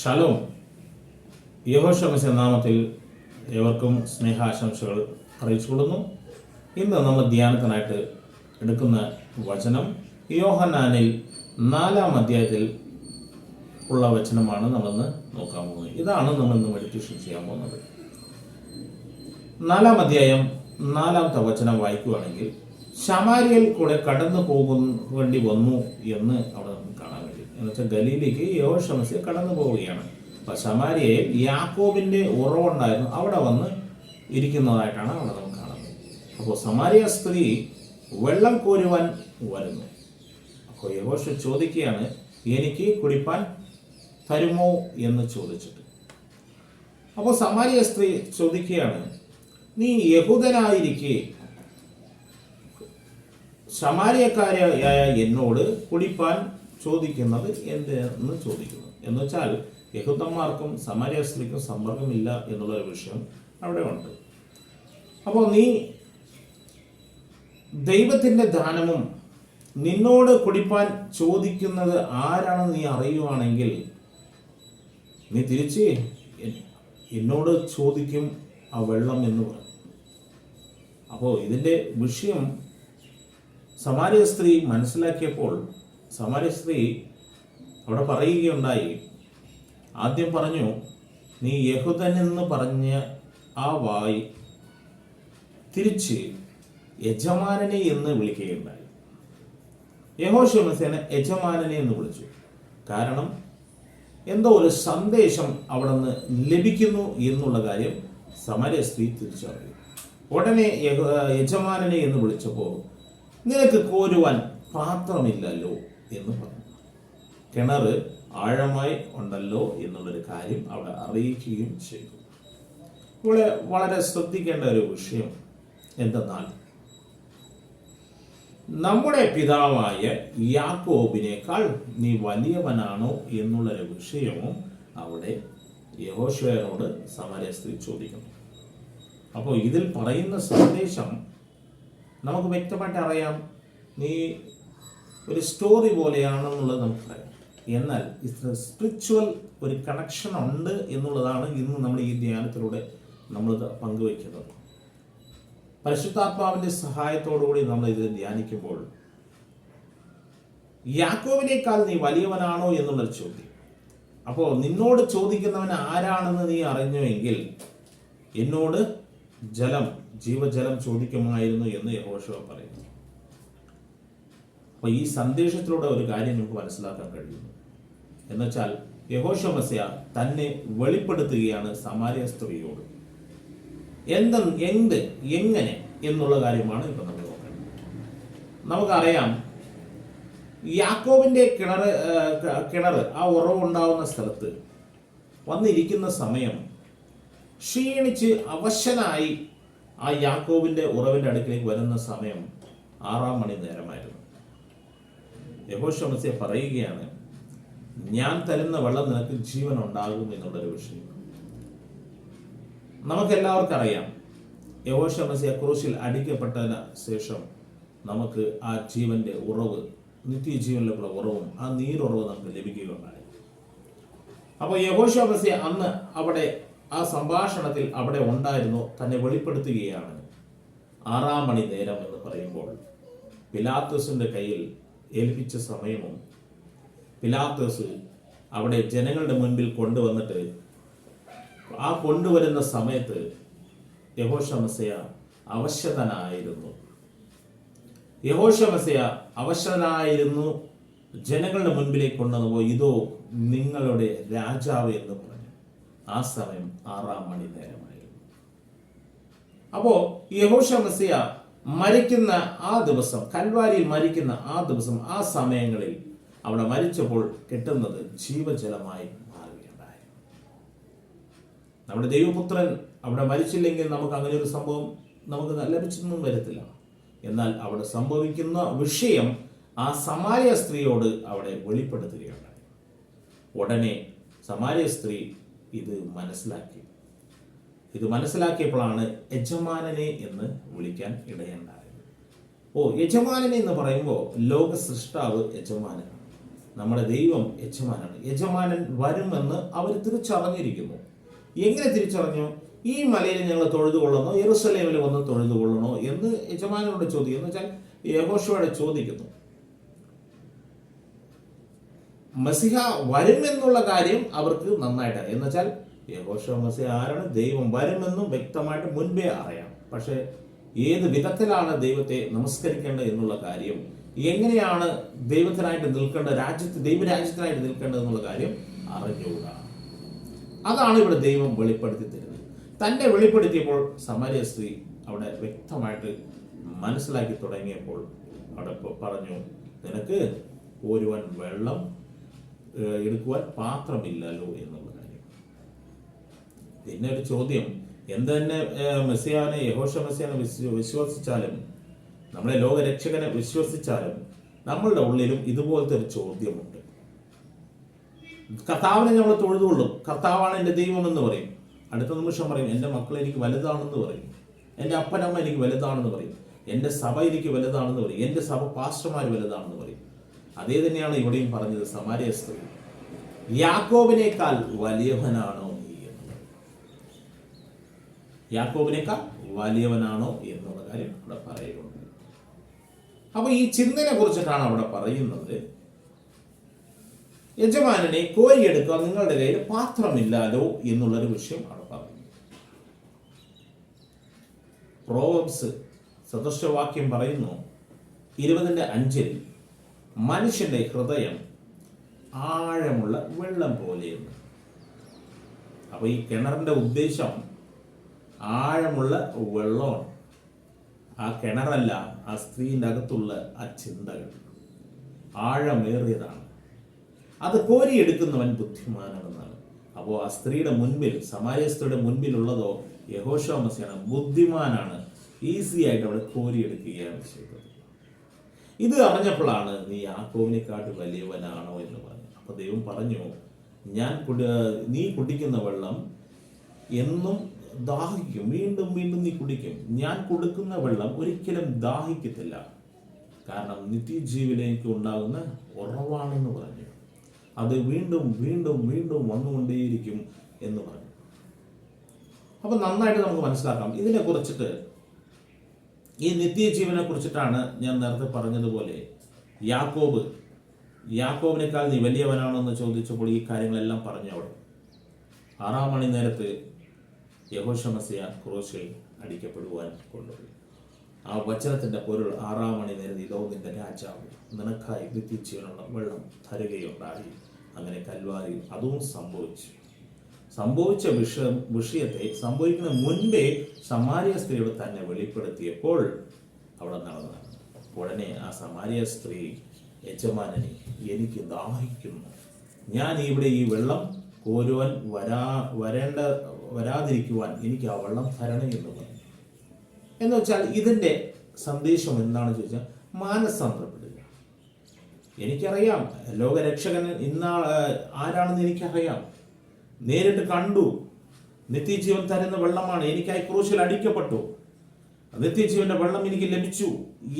Shalom. യഹോഷമസ് നാമത്തിൽ ഏവർക്കും സ്നേഹാശംസകൾ അറിയിച്ചു കൊടുക്കുന്നു ഇന്ന് നമ്മൾ ധ്യാനത്തിനായിട്ട് എടുക്കുന്ന വചനം യോഹനാനിൽ നാലാം അധ്യായത്തിൽ ഉള്ള വചനമാണ് നമ്മളിന്ന് നോക്കാൻ പോകുന്നത്. ഇതാണ് നമ്മൾ ഇന്ന് മെഡിറ്റേഷൻ ചെയ്യാൻ പോകുന്നത്. നാലാം അധ്യായം നാലാമത്തെ വചനം വായിക്കുകയാണെങ്കിൽ ശമാരിയിൽ കൂടെ കടന്നു പോകും വേണ്ടി വന്നു എന്ന് അവിടെ നമുക്ക് കാണാൻ കഴിയും എന്ന് വെച്ചാൽ ഗലീലേക്ക് യോഷമസ്യ കടന്നു പോവുകയാണ്. അപ്പൊ ശമാരിയയിൽ യാക്കോബിന്റെ ഉറവുണ്ടായിരുന്നു. അവിടെ വന്ന് ഇരിക്കുന്നതായിട്ടാണ് അവിടെ നമുക്ക് കാണുന്നത്. അപ്പോൾ സമാരിയ സ്ത്രീ വെള്ളം കോരുവാൻ വരുന്നു. അപ്പോൾ യഹോഷ ചോദിക്കുകയാണ് എനിക്ക് കുടിപ്പാൻ തരുമോ? എന്ന് ചോദിച്ചിട്ട്. അപ്പോൾ സമാരിയ സ്ത്രീ ചോദിക്കുകയാണ് നീ യഹൂദനായിരിക്കെ. ശമാരിയക്കാരായ എന്നോട് കുടിപ്പാൻ ചോദിക്കുന്നത് എന്ത് എന്ന് ചോദിക്കുന്നു. എന്ന് വെച്ചാൽ യഹൂദന്മാർക്കും സമാരിയ സ്ത്രീക്കും സമ്പർക്കമില്ല എന്നുള്ള വിഷയം അവിടെ ഉണ്ട്. അപ്പോൾ നീ ദൈവത്തിന്റെ ദാനവും നിന്നോട് കുടിപ്പാൻ ചോദിക്കുന്നത് ആരാണെന്ന് നീ അറിയുവാണെങ്കിൽ നീ തിരിച്ച് എന്നോട് ചോദിക്കും ആ വെള്ളം എന്ന് പറഞ്ഞു അപ്പോൾ ഇതിന്റെ വിഷയം സമാരിയ സ്ത്രീ മനസ്സിലാക്കിയപ്പോൾ സമാരിയ സ്ത്രീ അവിടെ പറയുകയുണ്ടായി. ആദ്യം പറഞ്ഞു നീ യഹുദൻ എന്ന് പറഞ്ഞ ആ വായി തിരിച്ച് യജമാനനെ എന്ന് വിളിക്കുകയുണ്ടായി. യഹോശമസേന യജമാനനെ എന്ന് വിളിച്ചു. കാരണം എന്തോ ഒരു സന്ദേശം അവിടെ നിന്ന് ലഭിക്കുന്നു എന്നുള്ള കാര്യം സമര സ്ത്രീ തിരിച്ചറിയും ഉടനെ യജമാനനെ എന്ന് വിളിച്ചപ്പോൾ നിനക്ക് കോരുവാൻ പാത്രമില്ലല്ലോ. എന്ന് പറഞ്ഞു. കിണർ ആഴമായി ഉണ്ടല്ലോ എന്നുള്ളൊരു കാര്യം അവിടെ അറിയിക്കുകയും ചെയ്തു. ഇവിടെ വളരെ ശ്രദ്ധിക്കേണ്ട ഒരു വിഷയം എന്തെന്നാൽ നമ്മുടെ പിതാവായ യാക്കോബിനേക്കാൾ നീ വലിയവനാണോ എന്നുള്ളൊരു വിഷയവും അവിടെ യഹോശയോട് സമരസ്ത്രീ ചോദിക്കുന്നു. അപ്പോൾ ഇതിൽ പറയുന്ന സന്ദേശം നമുക്ക് വ്യക്തമായിട്ട് അറിയാം. നീ ഒരു സ്റ്റോറി പോലെയാണെന്നുള്ളത് നമുക്കറിയാം. എന്നാൽ സ്പിരിച്വൽ ഒരു കണക്ഷൻ ഉണ്ട് എന്നുള്ളതാണ് ഇന്ന് നമ്മൾ ഈ ധ്യാനത്തിലൂടെ നമ്മൾ പങ്കുവയ്ക്കുന്നത്. പരിശുദ്ധാത്മാവിന്റെ സഹായത്തോടുകൂടി നമ്മൾ ഇത് ധ്യാനിക്കുമ്പോൾ യാക്കോവിനേക്കാൾ നീ വലിയവനാണോ എന്നുള്ളൊരു ചോദ്യം. അപ്പോൾ നിന്നോട് ചോദിക്കുന്നവൻ ആരാണെന്ന് നീ അറിഞ്ഞുവെങ്കിൽ എന്നോട് ജലം ജീവജലം ചോദിക്കുമായിരുന്നു എന്ന് യഹോഷ പറയുന്നു. അപ്പോൾ ഈ സന്ദേശത്തിലൂടെ ഒരു കാര്യം നമുക്ക് മനസ്സിലാക്കാൻ കഴിയുന്നു. എന്നുവെച്ചാൽ യഹോഷമസ്യ തന്നെ വെളിപ്പെടുത്തുകയാണ് സമാരിയ സ്ത്രീയോട്. എന്ത് എന്ത് എങ്ങനെ എന്നുള്ള കാര്യമാണ് ഇപ്പൊ നമ്മൾ നോക്കേണ്ടത്. നമുക്കറിയാം യാക്കോബിന്റെ കിണർ കിണർ ആ ഉറവുണ്ടാവുന്ന സ്ഥലത്ത് വന്നിരിക്കുന്ന സമയം ക്ഷീണിച്ച് അവശനായി ആ യാക്കോബിന്റെ ഉറവിന്റെ അടുക്കിലേക്ക് വരുന്ന സമയം ആറാം മണി നേരമായിരുന്നു. യഹോഷമസ്യ പറയുകയാണ് ഞാൻ തരുന്ന വെള്ളം നിനക്ക് ജീവൻ ഉണ്ടാകും എന്നുള്ളൊരു വിഷയം. നമുക്കെല്ലാവർക്കും അറിയാം യഹോഷമസ്യ ക്രൂശിൽ അടിക്കപ്പെട്ടതിന് ശേഷം നമുക്ക് ആ ജീവന്റെ ഉറവ് നിത്യജീവനിലുള്ള ഉറവും ആ നീരുറവ് നമുക്ക് ലഭിക്കുകയുണ്ടായി. അപ്പോൾ യഹോഷമസ്യ അന്ന് അവിടെ ആ സംഭാഷണത്തിൽ അവിടെ ഉണ്ടായിരുന്നു തന്നെ വെളിപ്പെടുത്തുകയാണ് ആറാം മണി നേരം എന്ന് പറയുമ്പോൾ പിലാത്തസിന്റെ കയ്യിൽ ഏൽപ്പിച്ച സമയവും പിലാത്തോസ് അവിടെ ജനങ്ങളുടെ മുൻപിൽ കൊണ്ടുവന്നിട്ട് ആ കൊണ്ടുവരുന്ന സമയത്ത് യഹോഷമസയ അവശതനായിരുന്നു. യഹോഷമസയ അവശതനായിരുന്നു. ജനങ്ങളുടെ മുൻപിലേക്ക് കൊണ്ടുവന്നപ്പോൾ ഇതോ നിങ്ങളുടെ രാജാവ് എന്ന് പറഞ്ഞു. ആ സമയം ആറാം മണി നേരമായിരുന്നു. അപ്പോ യഹോഷമസയ മരിക്കുന്ന ആ ദിവസം കൽവാരിയിൽ മരിക്കുന്ന ആ ദിവസം ആ സമയങ്ങളിൽ അവിടെ മരിച്ചപ്പോൾ കിട്ടുന്നത് ജീവജലമായി മാറുകയുണ്ടായി. നമ്മുടെ ദൈവപുത്രൻ അവിടെ മരിച്ചില്ലെങ്കിൽ നമുക്ക് അങ്ങനെ ഒരു സംഭവം നമുക്ക് ലഭിച്ചൊന്നും വരത്തില്ല. എന്നാൽ അവിടെ സംഭവിക്കുന്ന വിഷയം ആ സമാരിയ സ്ത്രീയോട് അവിടെ വെളിപ്പെടുത്തുകയുണ്ടായി. ഉടനെ സമാരിയ സ്ത്രീ ഇത് മനസ്സിലാക്കി. ഇത് മനസ്സിലാക്കിയപ്പോഴാണ് യജമാനനെ എന്ന് വിളിക്കാൻ ഇടയുണ്ടായത്. ഓ യജമാനനെ എന്ന് പറയുമ്പോൾ ലോക സൃഷ്ടാവ് യജമാനനാണ്. നമ്മുടെ ദൈവം യജമാനാണ്. യജമാനൻ വരുമെന്ന് അവർ തിരിച്ചറിഞ്ഞിരിക്കുന്നു. എങ്ങനെ തിരിച്ചറിഞ്ഞു? ഈ മലയിൽ ഞങ്ങൾ തൊഴുതുകൊള്ളണോ എറുസലേമിൽ വന്ന് തൊഴുതുകൊള്ളണോ എന്ന് യജമാനോട് ചോദിക്കുന്നു. എന്ന് വെച്ചാൽ യഹോഷയോടെ ചോദിക്കുന്നു. മസിഹ വരുമെന്നുള്ള കാര്യം അവർക്ക് നന്നായിട്ട് എന്ന് വെച്ചാൽ യഹോഷ മസിഹ ആരാണ്? ദൈവം വരുമെന്നും വ്യക്തമായിട്ട് മുൻപേ അറിയാം. പക്ഷേ ഏത് വിധത്തിലാണ് ദൈവത്തെ നമസ്കരിക്കേണ്ടത് എന്നുള്ള കാര്യം എങ്ങനെയാണ് ദൈവത്തിനായിട്ട് നിൽക്കേണ്ട രാജ്യത്ത് ദൈവരാജ്യത്തിനായിട്ട് നിൽക്കേണ്ടത് എന്നുള്ള കാര്യം അറിഞ്ഞുകൂടാ. അതാണ് ഇവിടെ ദൈവം വെളിപ്പെടുത്തി തരുന്നത്. തന്നെ വെളിപ്പെടുത്തിയപ്പോൾ സമരിയ സ്ത്രീ അവിടെ വ്യക്തമായിട്ട് മനസ്സിലാക്കി തുടങ്ങിയപ്പോൾ അവിടെ പറഞ്ഞു നിനക്ക് ഒരുവൻ വെള്ളം എടുക്കുവാൻ പാത്രമില്ലല്ലോ എന്നുള്ള കാര്യം പിന്നെ ഒരു ചോദ്യം. എന്ത് തന്നെ മെസ്സിയാനെ യഹോഷ മെസ്സിയാനെ വിശ്വ- വിശ്വസിച്ചാലും നമ്മളെ ലോകരക്ഷകനെ വിശ്വസിച്ചാലും നമ്മളുടെ ഉള്ളിലും ഇതുപോലത്തെ ഒരു ചോദ്യമുണ്ട്. കർത്താവിനെ നമ്മൾ തൊഴുതുകൊള്ളും. കർത്താവാണ് എന്റെ ദൈവമെന്ന് പറയും. അടുത്ത നിമിഷം പറയും എന്റെ മക്കൾ എനിക്ക് വലുതാണെന്ന് പറയും. എന്റെ അപ്പനമ്മ എനിക്ക് വലുതാണെന്ന് പറയും. എന്റെ സഭ എനിക്ക് വലുതാണെന്ന് പറയും. എന്റെ സഭ പാസ്റ്റർമാർ വലുതാണെന്ന് പറയും. അതേ തന്നെയാണ് ഇവിടെയും പറഞ്ഞത് സമാരിയ സ്ത്രീ. യാക്കോബിനേക്കാൾ വലിയവനാണ് യാക്കോബിനേക്കാൾ വലിയവനാണോ എന്നുള്ള കാര്യം അവിടെ പറയുന്നുണ്ട്. അപ്പൊ ഈ ചിന്തനെ കുറിച്ചിട്ടാണ് അവിടെ പറയുന്നത്. യജമാനനെ കോരിയെടുക്കാൻ നിങ്ങളുടെ കയ്യിൽ പാത്രമില്ലാലോ എന്നുള്ളൊരു വിഷയം അവിടെ പറയുന്നു പ്രോവബ്സ് സദൃശവാക്യം പറയുന്നു ഇരുപതിന്റെ അഞ്ചിൽ മനുഷ്യന്റെ ഹൃദയം ആഴമുള്ള വെള്ളം പോലെയെന്ന് അപ്പൊ ഈ കിണറിന്റെ ഉദ്ദേശം ആഴമുള്ള വെള്ളമാണ്. ആ കിണറല്ല ആ സ്ത്രീന്റെ അകത്തുള്ള ആ ചിന്തകൾ. ആഴമേറിയതാണ്. അത് കോരിയെടുക്കുന്നവൻ ബുദ്ധിമാനാണെന്നാണ്. അപ്പോൾ ആ സ്ത്രീയുടെ മുൻപിൽ സമാര്യ സ്ത്രീയുടെ മുൻപിലുള്ളതോ യഹോഷോമസിയാണ് ബുദ്ധിമാനാണ്. ഈസി ആയിട്ട് അവിടെ കോരിയെടുക്കുകയാണ് ചെയ്തത്. ഇത് അറിഞ്ഞപ്പോഴാണ് നീ യാക്കോവിനെക്കാട്ട് വലിയവനാണോ എന്ന് പറഞ്ഞു അപ്പൊ ദൈവം പറഞ്ഞു ഞാൻ നീ കുടിക്കുന്ന വെള്ളം എന്നും ദാഹിക്കും. വീണ്ടും വീണ്ടും നീ കുടിക്കും. ഞാൻ കൊടുക്കുന്ന വെള്ളം ഒരിക്കലും ദാഹിക്കത്തില്ല. കാരണം നിത്യജീവിലേക്ക് ഉണ്ടാകുന്ന ഉറവാണെന്ന് പറഞ്ഞു. അത് വീണ്ടും വീണ്ടും വീണ്ടും വന്നുകൊണ്ടേയിരിക്കും എന്ന് പറഞ്ഞു. അപ്പൊ നന്നായിട്ട് നമുക്ക് മനസ്സിലാക്കാം. ഇതിനെ കുറിച്ചിട്ട് ഈ നിത്യജീവനെ കുറിച്ചിട്ടാണ് ഞാൻ നേരത്തെ പറഞ്ഞതുപോലെ യാക്കോബ്. യാക്കോബിനേക്കാൾ നീ വലിയവനാണോ എന്ന് ചോദിച്ചപ്പോൾ ഈ കാര്യങ്ങളെല്ലാം പറഞ്ഞു അവിടെ. ആറാം മണി നേരത്ത് യഹോഷമസിയ ക്രോശയിൽ അടിക്കപ്പെടുവാൻ കൊണ്ടുപോയി ആ വചനത്തിന്റെ പൊരുൾ ആറാം മണി നേരം ഇതോ രാജാവ് നിനക്കായി വിധിച്ചുള്ള വെള്ളം തരുകയുണ്ടായി. അങ്ങനെ കൽവാരി അതും സംഭവിച്ചു. സംഭവിച്ച വിഷയം വിഷയത്തെ സംഭവിക്കുന്ന മുൻപേ സമാരിയ സ്ത്രീയോട് തന്നെ വെളിപ്പെടുത്തിയപ്പോൾ അവിടെ നടന്ന. ഉടനെ ആ സമാരിയ സ്ത്രീ യജമാനനെ എനിക്ക് ദാഹിക്കുന്നു. ഞാൻ ഇവിടെ ഈ വെള്ളം കോരുവാൻ വരാ വരേണ്ട വരാതിരിക്കുവാൻ എനിക്ക് ആ വെള്ളം തരണേ എന്ന് പറഞ്ഞു എന്ന് വെച്ചാൽ ഇതിന്റെ സന്ദേശം എന്താണെന്ന് ചോദിച്ചാൽ മാനസാന്തരപ്പെടുക എനിക്കറിയാം ലോകരക്ഷകൻ ഇന്നാ ആരാണെന്ന് എനിക്കറിയാം. നേരിട്ട് കണ്ടു. നിത്യജീവൻ തരുന്ന വെള്ളമാണ്. എനിക്കായി ക്രൂശിൽ അടിക്കപ്പെട്ടു. നിത്യജീവന്റെ വെള്ളം എനിക്ക് ലഭിച്ചു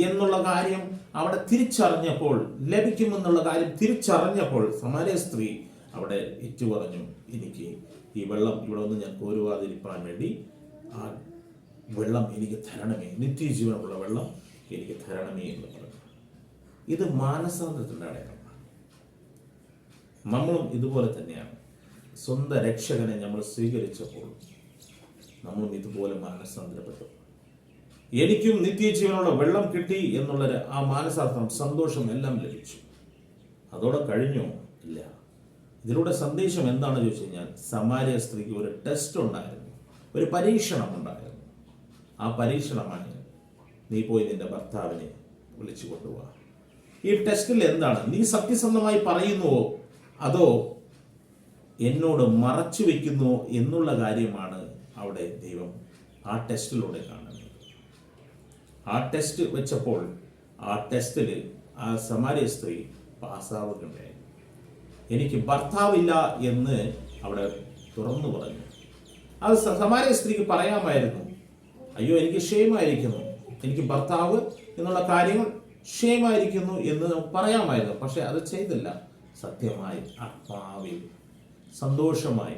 എന്നുള്ള കാര്യം അവിടെ തിരിച്ചറിഞ്ഞപ്പോൾ ലഭിക്കുമെന്നുള്ള കാര്യം തിരിച്ചറിഞ്ഞപ്പോൾ സമാര സ്ത്രീ അവിടെ ഇറ്റു പറഞ്ഞു എനിക്ക് ഈ വെള്ളം ഇവിടെ ഒന്ന് ഞാൻ കോരുവാതിരിക്കാൻ വേണ്ടി ആ വെള്ളം എനിക്ക് തരണമേ നിത്യജീവനമുള്ള വെള്ളം എനിക്ക് തരണമേ എന്ന് പറഞ്ഞു. ഇത് മാനസാന്തരത്തിന്റെ അടയാളമാണ്. നമ്മളും ഇതുപോലെ തന്നെയാണ്. സ്വന്തം രക്ഷകനെ നമ്മൾ സ്വീകരിച്ചപ്പോൾ നമ്മളും ഇതുപോലെ മാനസാന്തരപ്പെട്ടു. എനിക്കും നിത്യജീവനുള്ള വെള്ളം കിട്ടി എന്നുള്ള ആ മാനസാർത്ഥം സന്തോഷം എല്ലാം ലഭിച്ചു. അതോടെ കഴിഞ്ഞോ? ഇല്ല. ഇതിലൂടെ സന്ദേശം എന്താണെന്ന് ചോദിച്ചു കഴിഞ്ഞാൽ സമാര്യ സ്ത്രീക്ക് ഒരു ടെസ്റ്റ് ഉണ്ടായിരുന്നു. ഒരു പരീക്ഷണം ഉണ്ടായിരുന്നു. ആ പരീക്ഷണമാണ് നീ പോയി നിന്റെ ഭർത്താവിനെ വിളിച്ചു കൊണ്ടുപോവാ ഈ ടെസ്റ്റിൽ എന്താണ്? നീ സത്യസന്ധമായി പറയുന്നുവോ? അതോ എന്നോട് മറച്ചു വെക്കുന്നു എന്നുള്ള കാര്യമാണ് അവിടെ ദൈവം ആ ടെസ്റ്റിലൂടെ കാണുന്നത്. ആ ടെസ്റ്റ് വെച്ചപ്പോൾ ആ ടെസ്റ്റിൽ ആ സമാര്യ സ്ത്രീ പാസ്സാവുകയുണ്ടായി എനിക്ക് ഭർത്താവില്ല എന്ന് അവിടെ തുറന്നു പറഞ്ഞു. അത് സമാരി സ്ത്രീക്ക് പറയാമായിരുന്നു. അയ്യോ എനിക്ക് ക്ഷേമായിരിക്കുന്നു എനിക്ക് ഭർത്താവ് എന്നുള്ള കാര്യങ്ങൾ ക്ഷേമായിരിക്കുന്നു എന്ന് പറയാമായിരുന്നു. പക്ഷെ അത് ചെയ്തില്ല. സത്യമായി ആത്മാവിൽ സന്തോഷമായി.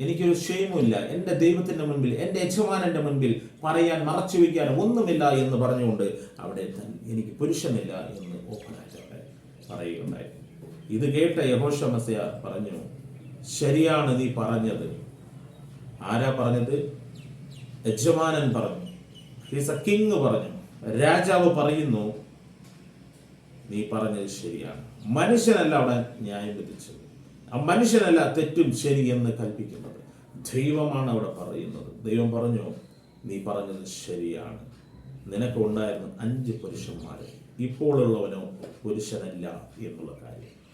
എനിക്കൊരു ക്ഷയമില്ല എന്റെ ദൈവത്തിന്റെ മുൻപിൽ എന്റെ യജമാനന്റെ മുൻപിൽ പറയാൻ മറച്ചു വയ്ക്കാൻ ഒന്നുമില്ല എന്ന് പറഞ്ഞുകൊണ്ട് അവിടെ എനിക്ക് പുരുഷനില്ല എന്ന് ഓപ്പണായിട്ട് പറയുകയുണ്ടായി. ഇത് കേട്ട യഹോഷമസയ പറഞ്ഞു ശരിയാണ് നീ പറഞ്ഞത്. ആരാ പറഞ്ഞത്? യജമാനൻ പറഞ്ഞു. ഹീസ് എ കിങ് പറഞ്ഞു. രാജാവ് പറയുന്നു നീ പറഞ്ഞത് ശരിയാണ്. മനുഷ്യനല്ല അവിടെ ന്യായം വിധിച്ചത്. ആ മനുഷ്യനല്ല തെറ്റും ശരി എന്ന് കൽപ്പിക്കുന്നത്. ദൈവമാണ് അവിടെ പറയുന്നത്. ദൈവം പറഞ്ഞു നീ പറഞ്ഞത് ശരിയാണ്. നിനക്ക് ഉണ്ടായിരുന്ന അഞ്ച് പുരുഷന്മാരെ. ഇപ്പോഴുള്ളവനോ പുരുഷനല്ല എന്നുള്ള കാര്യം.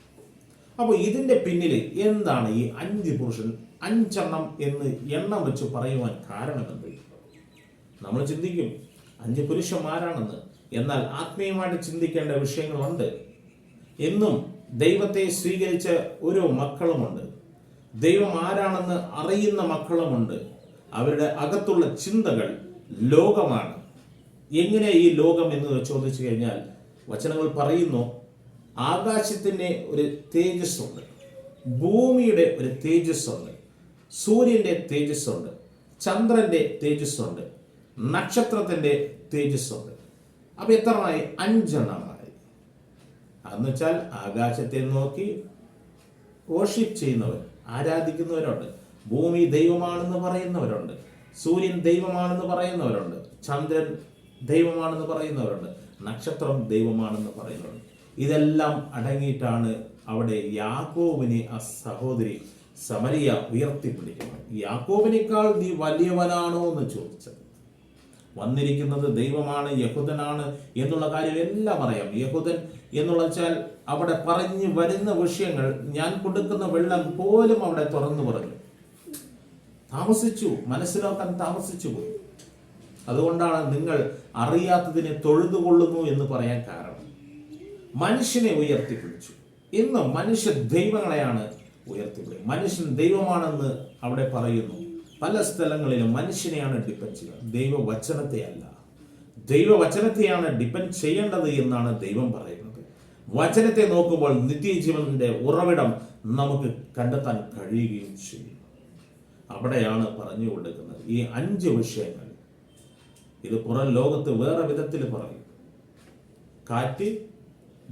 അപ്പോൾ ഇതിന്റെ പിന്നിൽ എന്താണ് ഈ അഞ്ച് പുരുഷൻ അഞ്ചെണ്ണം എന്ന് എണ്ണം വെച്ച് പറയുവാൻ കാരണമെന്ത് നമ്മൾ ചിന്തിക്കും അഞ്ച് പുരുഷന്മാരാണെന്ന്. എന്നാൽ ആത്മീയമായിട്ട് ചിന്തിക്കേണ്ട വിഷയങ്ങളുണ്ട്. എന്നും ദൈവത്തെ സ്വീകരിച്ച ഓരോ മക്കളുമുണ്ട്. ദൈവം ആരാണെന്ന് അറിയുന്ന മക്കളുമുണ്ട്. അവരുടെ അകത്തുള്ള ചിന്തകൾ ലോകമാണ്. എങ്ങനെ ഈ ലോകം എന്ന് ചോദിച്ചു കഴിഞ്ഞാൽ വചനങ്ങൾ പറയുന്നു ആകാശത്തിന്റെ ഒരു തേജസ്സുണ്ട്. ഭൂമിയുടെ ഒരു തേജസ്സുണ്ട്. സൂര്യന്റെ തേജസ്സുണ്ട്. ചന്ദ്രന്റെ തേജസ്സുണ്ട്. നക്ഷത്രത്തിന്റെ തേജസ്സുണ്ട്. അപ്പം എത്രമായി? അഞ്ചെണ്ണമായി. അതെന്ന് വെച്ചാൽ ആകാശത്തെ നോക്കി വോഷിപ്പ് ചെയ്യുന്നവർ ആരാധിക്കുന്നവരുണ്ട്. ഭൂമി ദൈവമാണെന്ന് പറയുന്നവരുണ്ട്. സൂര്യൻ ദൈവമാണെന്ന് പറയുന്നവരുണ്ട്. ചന്ദ്രൻ ദൈവമാണെന്ന് പറയുന്നവരുണ്ട്. നക്ഷത്രം ദൈവമാണെന്ന് പറയുന്നവരുണ്ട്. ഇതെല്ലാം അടങ്ങിയിട്ടാണ് അവിടെ യാക്കോബിനെ ആ സഹോദരി സമരിയ ഉയർത്തിപ്പിടിക്കുന്നത്. യാക്കോബിനേക്കാൾ നീ വലിയവനാണോ എന്ന് ചോദിച്ചത്. വന്നിരിക്കുന്നത് ദൈവമാണ് യഹുദനാണ് എന്നുള്ള കാര്യം എല്ലാം അറിയാം. യഹുദൻ എന്നുള്ള വെച്ചാൽ അവിടെ പറഞ്ഞു വരുന്ന വിഷയങ്ങൾ ഞാൻ കൊടുക്കുന്ന വെള്ളം പോലും അവിടെ തുറന്നു പറഞ്ഞു. താമസിച്ചു മനസ്സിലാക്കാൻ താമസിച്ചു പോയി. അതുകൊണ്ടാണ് നിങ്ങൾ അറിയാത്തതിനെ തൊഴുതുകൊള്ളുന്നു എന്ന് പറയാൻ കാരണം. മനുഷ്യനെ ഉയർത്തിപ്പിടിച്ചു. ഇന്ന് മനുഷ്യ ദൈവങ്ങളെയാണ് ഉയർത്തിപ്പിടിക്കുക മനുഷ്യൻ ദൈവമാണെന്ന് അവിടെ പറയുന്നു. പല സ്ഥലങ്ങളിലും മനുഷ്യനെയാണ് ഡിപ്പെൻഡ് ചെയ്യുക ദൈവവചനത്തെ അല്ല ദൈവവചനത്തെയാണ് ഡിപ്പെൻഡ് ചെയ്യേണ്ടത് എന്നാണ് ദൈവം പറയുന്നത്. വചനത്തെ നോക്കുമ്പോൾ നിത്യജീവന്റെ ഉറവിടം നമുക്ക് കണ്ടെത്താൻ കഴിയുകയും ചെയ്യും. അവിടെയാണ് പറഞ്ഞു കൊടുക്കുന്നത് ഈ അഞ്ച് വിഷയങ്ങൾ ഇത് പുറം ലോകത്ത് വേറെ വിധത്തിൽ പറയും. കാറ്റ്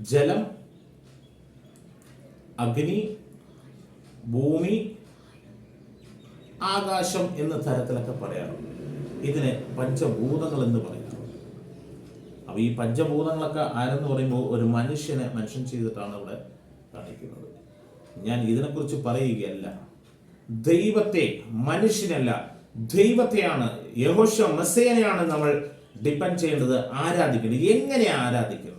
ജലം അഗ്നി ഭൂമി ആകാശം എന്ന തരത്തിലൊക്കെ പറയാറുണ്ട്. ഇതിനെ പഞ്ചഭൂതങ്ങൾ എന്ന് പറയാറുണ്ട് അപ്പൊ ഈ പഞ്ചഭൂതങ്ങളൊക്കെ ആരെന്ന് പറയുമ്പോൾ ഒരു മനുഷ്യനെ മനുഷ്യൻ ചെയ്തിട്ടാണ് ഇവിടെ കാണിക്കുന്നത്. ഞാൻ ഇതിനെക്കുറിച്ച് പറയുകയല്ല. ദൈവത്തെ മനുഷ്യനല്ല ദൈവത്തെയാണ് യഹോഷ മെസ്സേനെയാണ് നമ്മൾ ഡിപ്പെൻഡ് ചെയ്യേണ്ടത് ആരാധിക്കുന്നത് എങ്ങനെ ആരാധിക്കേണ്ടത്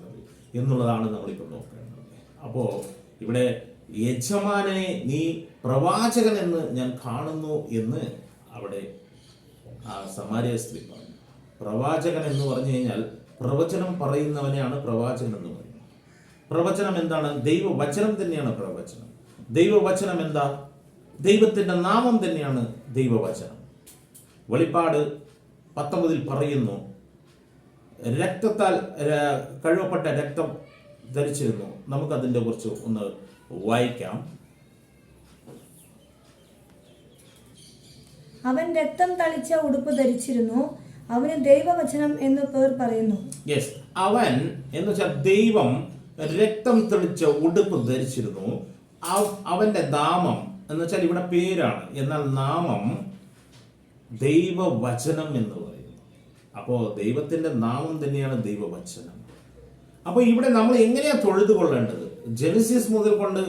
എന്നുള്ളതാണ് നമ്മളിപ്പോൾ നോക്കേണ്ടത്. അപ്പോൾ ഇവിടെ യജമാനെ നീ പ്രവാചകൻ എന്ന് ഞാൻ കാണുന്നു എന്ന് അവിടെ ആ സമാരിയ സ്ത്രീ പറഞ്ഞു. പ്രവാചകൻ എന്ന് പറഞ്ഞു കഴിഞ്ഞാൽ പ്രവചനം പറയുന്നവനെയാണ് പ്രവാചകൻ എന്ന് പറയുന്നത്. പ്രവചനം എന്താണ്? ദൈവവചനം തന്നെയാണ് പ്രവചനം. ദൈവവചനം എന്താ? ദൈവത്തിന്റെ നാമം തന്നെയാണ് ദൈവവചനം. വെളിപ്പാട് പത്തൊമ്പതിൽ പറയുന്നു രക്തത്താൽ കഴുകപ്പെട്ട രക്തം ധരിച്ചിരുന്നു. നമുക്കതിന്റെ കുറിച്ച് ഒന്ന് വായിക്കാം. അവൻ രക്തം തളിച്ച ഉടുപ്പ് ധരിച്ചിരുന്നു. അവന് ദൈവവചനം എന്ന് പേർ പറയുന്നു. യെസ് അവൻ എന്ന് വെച്ചാൽ ദൈവം രക്തം തളിച്ച ഉടുപ്പ് ധരിച്ചിരുന്നു. അവ- അവന്റെ നാമം എന്ന് വെച്ചാൽ ഇവിടെ പേരാണ്. എന്നാൽ നാമം ദൈവവചനം എന്ന് പറയുന്നു അപ്പോ ദൈവത്തിന്റെ നാമം തന്നെയാണ് ദൈവവചനം. അപ്പോൾ ഇവിടെ നമ്മൾ എങ്ങനെയാ തൊഴുതു കൊള്ളേണ്ടത്? ജെനസിസ് മുതൽ കൊണ്ട്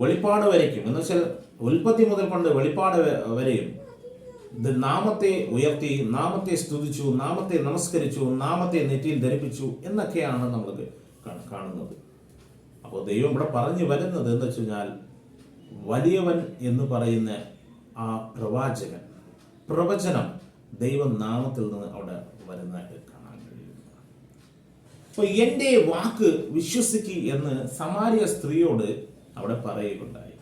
വെളിപ്പാട് വരയ്ക്കും. എന്ന് വെച്ചാൽ ഉൽപ്പത്തി മുതൽ കൊണ്ട് വെളിപ്പാട് വരെയും. നാമത്തെ ഉയർത്തി നാമത്തെ സ്തുതിച്ചു നാമത്തെ നമസ്കരിച്ചു നാമത്തെ നെറ്റിയിൽ ധരിപ്പിച്ചു എന്നൊക്കെയാണ് നമ്മൾ കാണുന്നത്. അപ്പോൾ ദൈവം ഇവിടെ പറഞ്ഞു വരുന്നത് എന്ന് വെച്ച് കഴിഞ്ഞാൽ വലിയവൻ എന്ന് പറയുന്ന ആ പ്രവാചകൻ പ്രവചനം ദൈവം നാമത്തിൽ നിന്ന് അവിടെ വരുന്നതായിട്ട് കാണാൻ കഴിയുന്നു അപ്പോൾ എന്റെ വാക്ക് വിശ്വസിക്കുക എന്ന് സമാരിയ സ്ത്രീയോട് അവിടെ പറയുകയുണ്ടായി.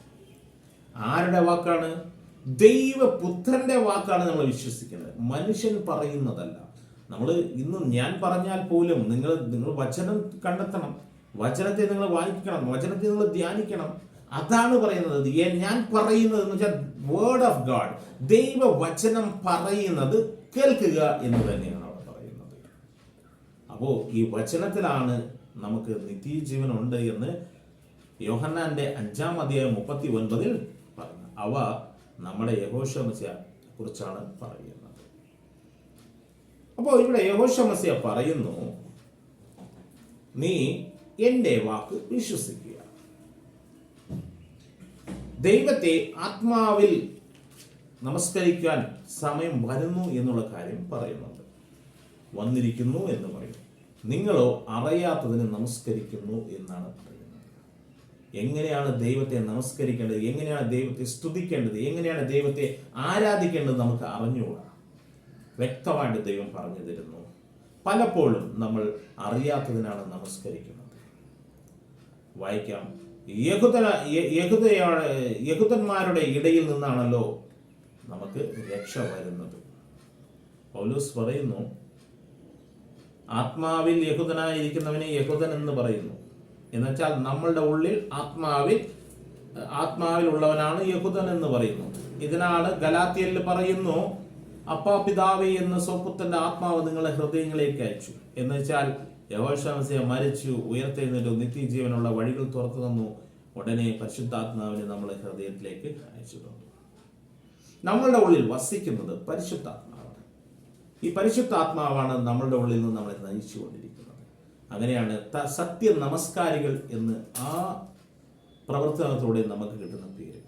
ആരുടെ വാക്കാണ്? ദൈവപുത്രന്റെ വാക്കാണ് നമ്മൾ വിശ്വസിക്കുന്നത്. മനുഷ്യൻ പറയുന്നതല്ല. നമ്മൾ ഇന്ന് ഞാൻ പറഞ്ഞാൽ പോലും നിങ്ങൾ നിങ്ങൾ വചനം കണ്ടെത്തണം. വചനത്തെ നിങ്ങൾ വായിക്കണം. വചനത്തെ നിങ്ങൾ ധ്യാനിക്കണം. അതാണ് പറയുന്നത്. ഞാൻ പറയുന്നത് എന്ന് വെച്ചാൽ വേർഡ് ഓഫ് ഗാഡ് ദൈവവചനം പറയുന്നത് കേൾക്കുക എന്ന് തന്നെയാണ്. അപ്പോൾ ഈ വചനത്തിലാണ് നമുക്ക് നിത്യജീവൻ ഉണ്ട് എന്ന് യോഹന്നാന്റെ അഞ്ചാം അധ്യായം മുപ്പത്തി ഒൻപതിൽ പറഞ്ഞു അവ നമ്മുടെ യഹോശമസ്യ കുറിച്ചാണ് പറയുന്നത്. അപ്പോൾ ഇവിടെ യഹോശമസ്യ പറയുന്നു നീ എന്റെ വാക്ക് വിശ്വസിക്കുക. ദൈവത്തെ ആത്മാവിൽ നമസ്കരിക്കാൻ സമയം വരുന്നു എന്നുള്ള കാര്യം പറയുന്നുണ്ട്. വന്നിരിക്കുന്നു എന്ന് പറയും. നിങ്ങളോ അറിയാത്തതിന് നമസ്കരിക്കുന്നു എന്നാണ് പറയുന്നത്. എങ്ങനെയാണ് ദൈവത്തെ നമസ്കരിക്കേണ്ടത്? എങ്ങനെയാണ് ദൈവത്തെ സ്തുതിക്കേണ്ടത്? എങ്ങനെയാണ് ദൈവത്തെ ആരാധിക്കേണ്ടത് നമുക്ക് അറിഞ്ഞുകൂടാ. വ്യക്തമായിട്ട് ദൈവം പറഞ്ഞു തരുന്നു. പലപ്പോഴും നമ്മൾ അറിയാത്തതിനാണ് നമസ്കരിക്കുന്നത്. വായിക്കാം. യഹുദന യഹുദയാണ് യഹുദന്മാരുടെ ഇടയിൽ നിന്നാണല്ലോ നമുക്ക് രക്ഷ വരുന്നത്. പൗലൂസ് പറയുന്നു ആത്മാവിൽ യഹുദനായിരിക്കുന്നവനെ യഹുദൻ എന്ന് പറയുന്നു. എന്നുവെച്ചാൽ നമ്മളുടെ ഉള്ളിൽ ആത്മാവിൽ ഉള്ളവനാണ് യഹുദൻ എന്ന് പറയുന്നു. ഇതിനാണ് ഗലാത്തിയലിൽ പറയുന്നു അപ്പാ പിതാവേ എന്ന് സ്വപ്പുത്തന്റെ ആത്മാവ് നിങ്ങളെ ഹൃദയങ്ങളിലേക്ക് അയച്ചു. എന്ന് വെച്ചാൽ യഹോശാമസയെ മരിച്ചു ഉയർത്തെഴുന്നേറ്റു നിത്യജീവനുള്ള വഴികൾ തുറത്തു തന്നു. ഉടനെ പരിശുദ്ധാത്മാവിനെ നമ്മളെ ഹൃദയത്തിലേക്ക് അയച്ചു തന്നു. നമ്മളുടെ ഉള്ളിൽ വസിക്കുന്നത് പരിശുദ്ധാത്മാവാണ് ഈ പരിശുദ്ധാത്മാവാണ് നമ്മളുടെ ഉള്ളിൽ നിന്ന് നമ്മളെ നയിച്ചുകൊണ്ടിരിക്കുന്നത്. അങ്ങനെയാണ് സത്യ നമസ്കാരികൾ എന്ന് ആ പ്രവർത്തനത്തോടെ നമുക്ക് കിട്ടുന്ന പേര്.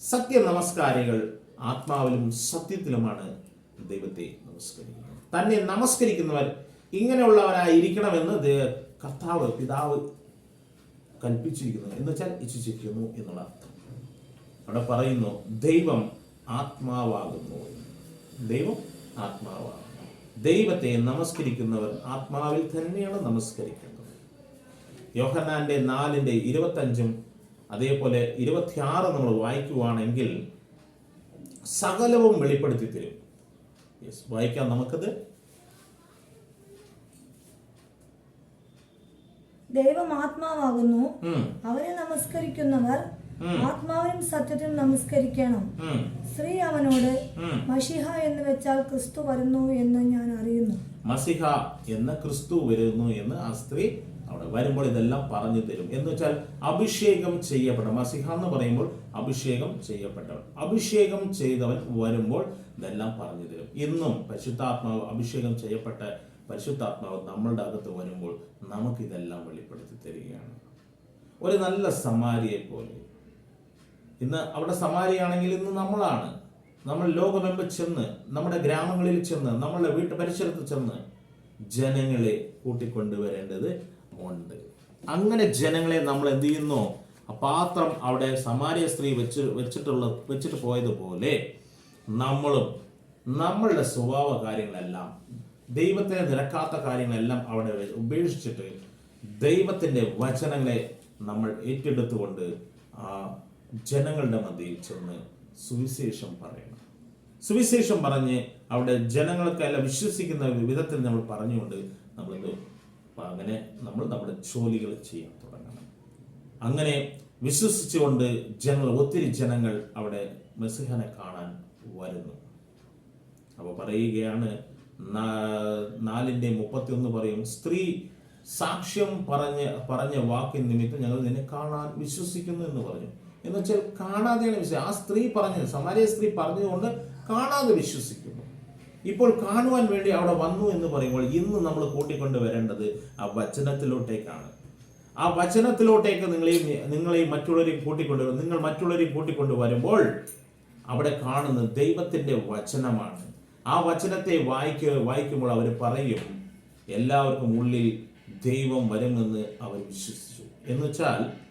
സത്യ നമസ്കാരികൾ ആത്മാവിലും സത്യത്തിലുമാണ് ദൈവത്തെ നമസ്കരിക്കുന്നത്. തന്നെ നമസ്കരിക്കുന്നവർ ഇങ്ങനെയുള്ളവരായിരിക്കണമെന്ന് കർത്താവ് പിതാവ് കൽപ്പിച്ചിരിക്കുന്നു. എന്ന് വെച്ചാൽ ഇച്ഛിച്ചിരിക്കുന്നു എന്നുള്ള അർത്ഥം. അവിടെ പറയുന്നു ദൈവം ആത്മാവാകുന്നു. ദൈവം ആത്മാവാകുന്നു. ദൈവത്തെ നമസ്കരിക്കുന്നവർ ആത്മാവിൽ തന്നെയാണ് നമസ്കരിക്കുന്നത് യോഹന്നാന്റെ നാലിന്റെ ഇരുപത്തഞ്ചും അതേപോലെ ഇരുപത്തിയാറ് നമ്മൾ വായിക്കുവാണെങ്കിൽ സകലവും വെളിപ്പെടുത്തി തരും. വായിക്കാം നമുക്കത്. ദൈവം ആത്മാവാകുന്നു. അവരെ നമസ്കരിക്കുന്നവർ. ആത്മാവിനും സത്യത്തിനും നമസ്കരിക്കണം. സ്ത്രീ അവനോട്. മഷിഹ എന്ന് വെച്ചാൽ ക്രിസ്തു വരുന്നു എന്ന് ഞാൻ അറിയുന്നു. മസിഹ എന്ന ക്രിസ്തു വരുന്നു എന്ന് ആ സ്ത്രീ അവിടെ വരുമ്പോൾ ഇതെല്ലാം പറഞ്ഞു തരും. എന്ന് വെച്ചാൽ അഭിഷേകം ചെയ്യപ്പെട്ട മസിഹ എന്ന് പറയുമ്പോൾ അഭിഷേകം ചെയ്യപ്പെട്ടവൻ. അഭിഷേകം ചെയ്തവൻ വരുമ്പോൾ ഇതെല്ലാം പറഞ്ഞു തരും. ഇന്നും പരിശുദ്ധാത്മാവ് അഭിഷേകം ചെയ്യപ്പെട്ട പരിശുദ്ധാത്മാവ് നമ്മളുടെ അകത്ത് വരുമ്പോൾ നമുക്കിതെല്ലാം വെളിപ്പെടുത്തി തരികയാണ്. ഒരു നല്ല സമാരിയെ പോലെ ഇന്ന് അവിടെ സമാരിയാണെങ്കിൽ ഇന്ന് നമ്മളാണ്. നമ്മൾ ലോകമെമ്പ് ചെന്ന് നമ്മുടെ ഗ്രാമങ്ങളിൽ ചെന്ന് നമ്മളുടെ വീട്ടു പരിസരത്ത് ചെന്ന് ജനങ്ങളെ കൂട്ടിക്കൊണ്ടുവരേണ്ടത് ഉണ്ട്. അങ്ങനെ ജനങ്ങളെ നമ്മൾ എന്ത് ചെയ്യുന്നു? പാത്രം അവിടെ സമാരിയ സ്ത്രീ വെച്ച് വെച്ചിട്ടുള്ള വെച്ചിട്ട് പോയതുപോലെ നമ്മളും നമ്മളുടെ സ്വഭാവ കാര്യങ്ങളെല്ലാം ദൈവത്തിന് നിരക്കാത്ത കാര്യങ്ങളെല്ലാം അവിടെ ഉപേക്ഷിച്ചിട്ട് ദൈവത്തിന്റെ വചനങ്ങളെ നമ്മൾ ഏറ്റെടുത്തുകൊണ്ട് ആ ജനങ്ങളുടെ മധ്യയിൽ ചെന്ന് സുവിശേഷം പറയണം. സുവിശേഷം പറഞ്ഞ് അവിടെ ജനങ്ങൾക്കെല്ലാം വിശ്വസിക്കുന്ന വിധത്തിൽ നമ്മൾ പറഞ്ഞുകൊണ്ട് നമ്മളിത് അങ്ങനെ നമ്മൾ നമ്മുടെ ജോലികൾ ചെയ്യാൻ തുടങ്ങണം. അങ്ങനെ വിശ്വസിച്ചുകൊണ്ട് ജനങ്ങൾ ഒത്തിരി ജനങ്ങൾ അവിടെ മെസ്സിഹനെ കാണാൻ വരുന്നു. അപ്പോൾ പറയുകയാണ് നാലിന്റെ നാലിന്റെ മുപ്പത്തി ഒന്ന് പറയും സ്ത്രീ സാക്ഷ്യം പറഞ്ഞ് പറഞ്ഞ വാക്കിൻ നിമിത്തം ഞങ്ങൾ നിന്നെ കാണാൻ വിശ്വസിക്കുന്നു എന്ന് പറഞ്ഞു. എന്ന് വെച്ചാൽ കാണാതെയാണ് വിശ്വസിക്കുക ആ സ്ത്രീ പറഞ്ഞു സമാരിയ സ്ത്രീ പറഞ്ഞതുകൊണ്ട് കാണാതെ വിശ്വസിക്കുന്നു. ഇപ്പോൾ കാണുവാൻ വേണ്ടി അവിടെ വന്നു എന്ന് പറയുമ്പോൾ ഇന്ന് നമ്മൾ കൂട്ടിക്കൊണ്ട് വരേണ്ടത് ആ വചനത്തിലോട്ടേക്കാണ്. ആ വചനത്തിലോട്ടേക്ക് നിങ്ങളെയും നിങ്ങളെയും മറ്റുള്ളവരെയും കൂട്ടിക്കൊണ്ട് നിങ്ങൾ മറ്റുള്ളവരെയും കൂട്ടിക്കൊണ്ട് വരുമ്പോൾ അവിടെ കാണുന്ന ദൈവത്തിന്റെ വചനമാണ്. ആ വചനത്തെ വായിക്ക വായിക്കുമ്പോൾ അവർ പറയും എല്ലാവർക്കും ഉള്ളിൽ ദൈവം വരുമെന്ന് അവർ വിശ്വസിച്ചു. എന്ന് വെച്ചാൽ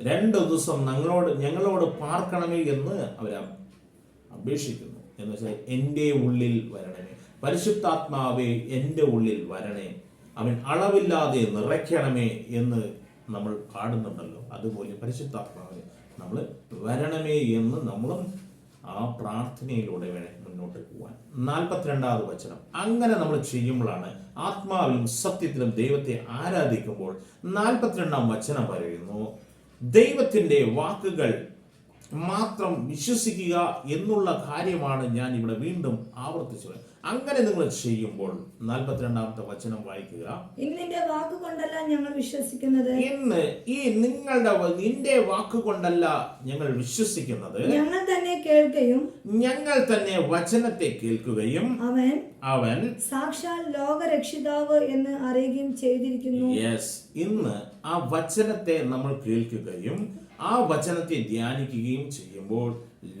രണ്ട് ദിവസം ഞങ്ങളോട് ഞങ്ങളോട് പാർക്കണമേ എന്ന് അവർ അപേക്ഷിക്കുന്നു. എന്ന് വെച്ചാൽ എന്റെ ഉള്ളിൽ വരണമേ. പരിശുദ്ധാത്മാവേ എന്റെ ഉള്ളിൽ വരണേ അവൻ അളവില്ലാതെ നിറയ്ക്കണമേ എന്ന് നമ്മൾ പാടുന്നുണ്ടല്ലോ. അതുപോലെ പരിശുദ്ധാത്മാവെ നമ്മൾ വരണമേ എന്ന് നമ്മളും ആ പ്രാർത്ഥനയിലൂടെ വേണം മുന്നോട്ട് പോവാൻ. നാൽപ്പത്തിരണ്ടാമത് വചനം. അങ്ങനെ നമ്മൾ ചെയ്യുമ്പോഴാണ് ആത്മാവിലും സത്യത്തിലും ദൈവത്തെ ആരാധിക്കുമ്പോൾ നാൽപ്പത്തിരണ്ടാം വചനം പറയുന്നു. ദൈവത്തിന്റെ വാക്കുകൾ മാത്രം വിശ്വസിക്കുക എന്നുള്ള കാര്യമാണ് ഞാൻ ഇവിടെ വീണ്ടും ആവർത്തിച്ചു അങ്ങനെ നിങ്ങൾ ചെയ്യുമ്പോൾ നാൽപ്പത്തിരണ്ടാമത്തെ വചനം വായിക്കുക. നിന്റെ വാക്കുകൊണ്ടല്ല ഞങ്ങൾ വിശ്വസിക്കുന്നത്. ഇന്ന് ഈ നിങ്ങളുടെ നിന്റെ വാക്കുകൊണ്ടല്ല ഞങ്ങൾ വിശ്വസിക്കുന്നത്. ഞങ്ങൾ തന്നെ കേൾക്കുകയും ഞങ്ങൾ തന്നെ വചനത്തെ കേൾക്കുകയും അവൻ അവൻ സാക്ഷാൽ ലോകരക്ഷിതാവ് എന്ന് അറിയുകയും ചെയ്തിരിക്കുന്നു. യെസ് ഇന്ന് ആ വചനത്തെ നമ്മൾ കേൾക്കുകയും ആ വചനത്തെ ധ്യാനിക്കുകയും ചെയ്യുമ്പോൾ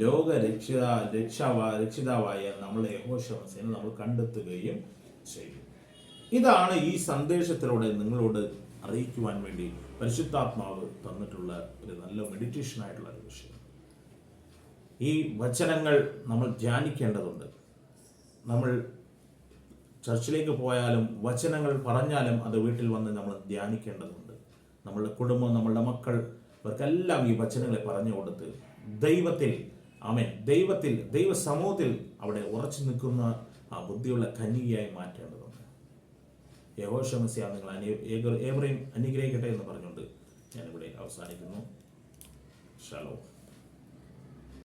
ലോക രക്ഷിത രക്ഷാവ രക്ഷിതാവായ നമ്മളെ യഹോശമസേന നമ്മൾ കണ്ടെത്തുകയും ചെയ്യും. ഇതാണ് ഈ സന്ദേശത്തിലൂടെ നിങ്ങളോട് അറിയിക്കുവാൻ വേണ്ടി പരിശുദ്ധാത്മാവ് തന്നിട്ടുള്ള ഒരു നല്ല മെഡിറ്റേഷൻ ആയിട്ടുള്ള ഒരു വിഷയം. ഈ വചനങ്ങൾ നമ്മൾ ധ്യാനിക്കേണ്ടതുണ്ട്. നമ്മൾ ചർച്ചിലേക്ക് പോയാലും വചനങ്ങൾ പറഞ്ഞാലും അത് വീട്ടിൽ വന്ന് നമ്മൾ ധ്യാനിക്കേണ്ടതുണ്ട്. നമ്മളുടെ കുടുംബം നമ്മളുടെ മക്കൾ ഇവർക്കെല്ലാം ഈ വചനങ്ങളെ പറഞ്ഞു കൊടുത്ത് ദൈവത്തിൽ ആമേൻ ദൈവത്തിൽ ദൈവ സമൂഹത്തിൽ അവിടെ ഉറച്ചു നിൽക്കുന്ന ആ ബുദ്ധിയുള്ള കന്യകയായി മാറ്റേണ്ടതുണ്ട്. യഹോശമസ്യ നിങ്ങൾ അനു ഏവരെയും അനുഗ്രഹിക്കട്ടെ എന്ന് പറഞ്ഞുകൊണ്ട് ഞാനിവിടെ അവസാനിക്കുന്നു. ഷാലോ